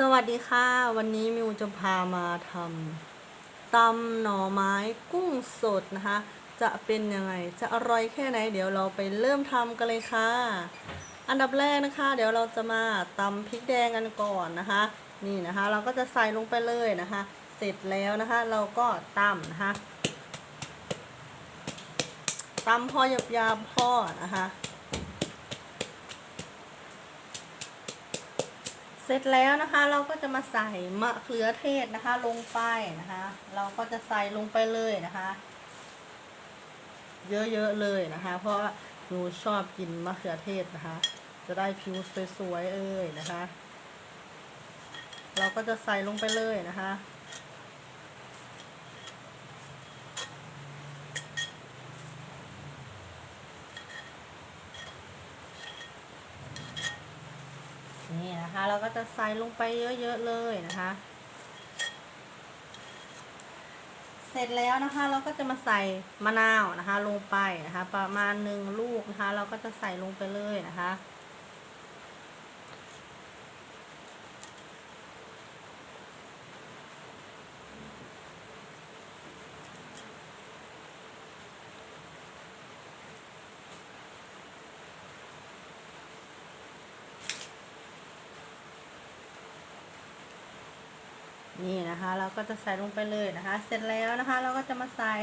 สวัสดีค่ะ วันนี้มิวจะพามาทำตำหน่อไม้กุ้งสดนะคะ จะเป็นยังไงจะอร่อยแค่ไหน เดี๋ยวเราไปเริ่มทำกันเลยค่ะ อันดับแรกนะคะ เดี๋ยวเราจะมาตำพริกแดงกันก่อนนะคะ นี่นะคะ เราก็จะใส่ลงไปเลยนะคะ เสร็จแล้วนะคะ เราก็ตำนะคะตำพอหยาบๆพอนะคะ เสร็จแล้วนะคะเราก็จะมาใส่มะเขือเทศนะคะ ลงไปนะคะ เราก็จะใส่ลงไปเลยนะคะ เยอะๆเลยนะคะ เพราะหนูชอบกินมะเขือเทศนะคะ จะได้ผิวสวยๆเอ้ยนะคะ เราก็จะใส่ลงไปเลยนะคะ นี่นะคะ เราก็จะใส่ลงไปเยอะๆเลยนะคะ เสร็จแล้วนะคะ เราก็จะมาใส่มะนาวนะคะ ลงไปนะคะ ประมาณหนึ่งลูกนะคะ เราก็จะใส่ลงไปเลยนะคะ นี่นะคะ เราก็จะใส่ลงไปเลยนะคะ เสร็จแล้วนะคะ เราก็จะมาใส่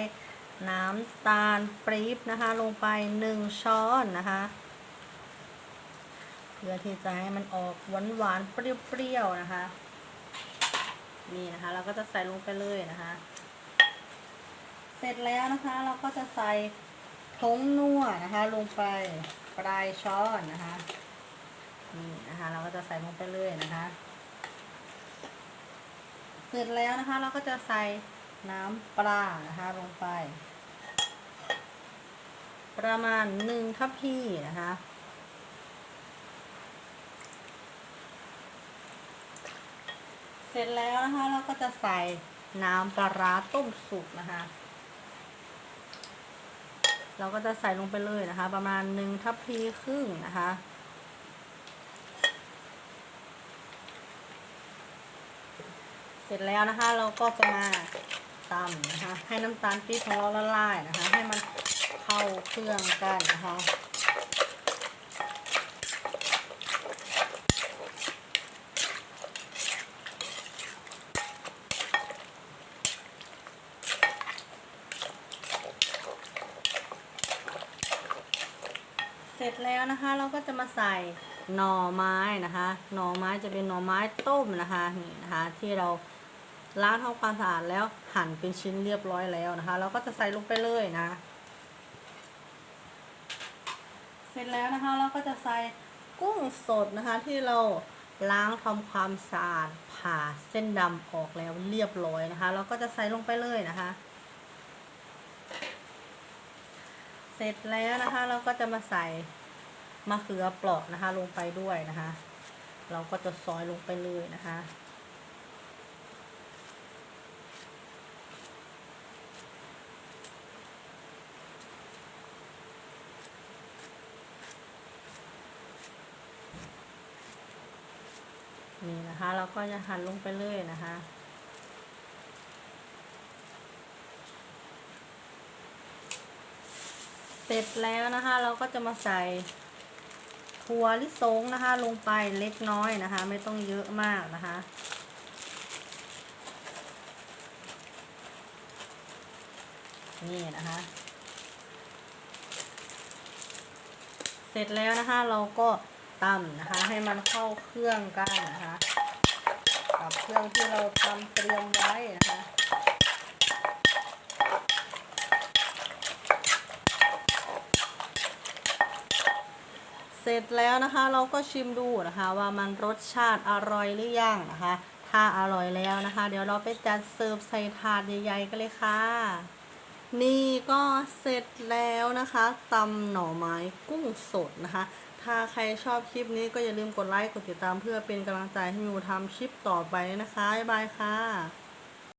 น้ำตาลปรี๊บนะคะ ลงไปหนึ่งช้อนนะคะ เพื่อที่จะให้มันออกหวานหวานๆเปรี้ยวๆนะคะ นี่นะคะ เราก็จะใส่ลงไปเลยนะคะ เสร็จแล้วนะคะ เราก็จะใส่ผงนัวนะคะ ลงไปปลายช้อนนะคะ นี่นะคะ เราก็จะใส่ลงไปเลยนะคะ สร็จแล้วนะคะ เราก็จะใส่น้ำปลานะคะลงไป ประมาณหนึ่งทัพพีนะคะเสร็จแล้วนะคะเราก็จะใส่น้ำปลาร้าต้มสุกนะคะ เราก็จะใส่ลงไปเลยนะคะ ประมาณหนึ่งทัพพีครึ่งนะคะ เส ร็จแล้วนะคะ เราก็จะมาตำนะคะ ให้น้ำตาลปี๊บของเราละลายนะคะ ให้มันเข้าเครื่องกันนะคะเสร็จแล้วนะคะเราก็จะมาใส่หน่อไม้นะคะ หน่อไม้จะเป็นหน่อไม้ต้มนะคะนี่นะคะ ที่เรา ล้างทำความสะอาดแล้วหั่นเป็นชิ้นเรียบร้อยแล้วนะคะ เราก็จะใส่ลงไปเลยนะ เสร็จแล้วนะคะเราก็จะใส่กุ้งสดนะคะที่เราล้างทำความสะอาดผ่าเส้นดำออกแล้วเรียบร้อยนะคะ เราก็จะใส่ลงไปเลยนะคะ เสร็จแล้วนะคะ เราก็จะมาใส่มะเขือเปราะนะคะ ลงไปด้วยนะคะ เราก็จะซอยลงไปเลยนะคะ นี่นะคะ เราก็จะหั่นลงไปเลยนะคะ เสร็จแล้วนะคะ เราก็จะมาใส่ถั่วลิสงนะคะ ลงไปเล็กน้อยนะคะ ไม่ต้องเยอะมากนะคะนี่นะคะ เสร็จแล้วนะคะเราก็ ตำนะคะ ให้มันเข้าเครื่องกันนะคะ กับเครื่องที่เราทำเตรียมไว้นะคะเสร็จแล้วนะคะเราก็ชิมดูนะคะว่ามันรสชาติอร่อยหรือยังนะคะ ถ้าอร่อยแล้วนะคะ เดี๋ยวเราไปจัดเสิร์ฟใส่ถาดใหญ่ๆกันเลยค่ะ นี่ก็เสร็จแล้วนะคะตำหน่อไม้กุ้งสดนะคะ ถ้าใครชอบคลิปนี้ก็อย่าลืมกดไลค์ กดติดตามเพื่อเป็นกำลังใจให้มิวทำคลิปต่อไปนะคะ บ๊ายบายค่ะ